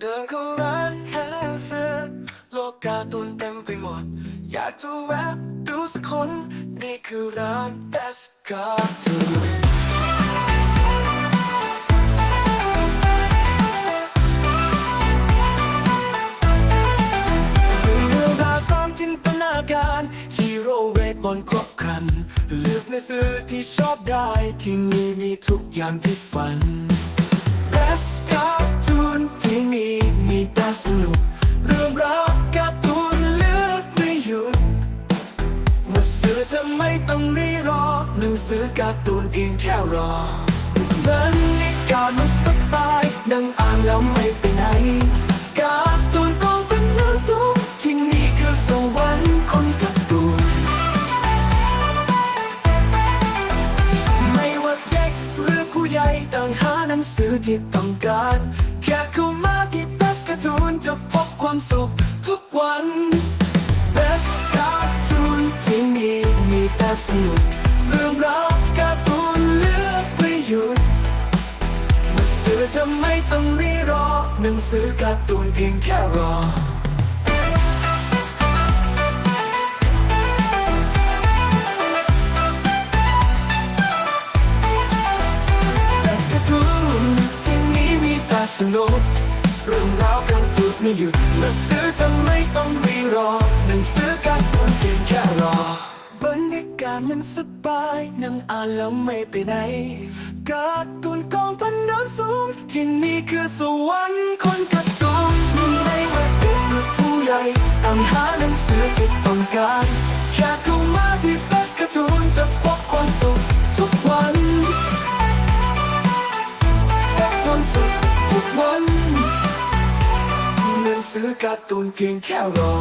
เดินเข้าร้านหาซื้อโลกการ์ตูนเต็มไปหมด อยากจะแวะดูสักคน นี่คือร้าน Best Cartoon เรื่องราวตามจินตนาการฮีโร่เวทมนต์ครบครัน เลือกหนังสือที่ชอบได้ ที่นี่มีทุกอย่างที่ฝัน นังสือการ์ตูนเพียงแค่รอเรื่องนิกามันสบายนั่งอ่านแล้วไม่ไปไหน การ์ตูนก็เป็นเรื่องสูงที่นี่คือสวรรค์คนการ์ตูน ไม่ว่าเด็กหรือผู้ใหญ่ต่างหาหนังสือที่ต้องการ แค่เข้ามาที่ Best Cartoon จะพบความสุขทุกวัน Best Cartoon ที่นี่มีแต่สนุก จะไม่ต้องรีรอหนังสือการ์ตูนเพียงแค่รอ Best Cartoon ที่นี้มีแต่สนุกเรื่องราวการตูนไม่หยุดเมื่อซื้อจะไม่ต้องรีรอหนังสือการ์ตูนเพียงแค่รอบรรยากาศมันสบายนั่งอ่านแล้วไม่ไปไหนการ์ตูนกองพันน้ำสูง ที่นี่คือสวรรค์คนกร์ตูนไม่ว่าเด็กหรือผู้ใหญ่ตามหาหนังสือที่ต้องการแค่เข้ามาที่ Best Cartoon จะพบความสุขทุกวันพบความสุขทุกวันหนังสือการ์ตูนเพียงแค่รอ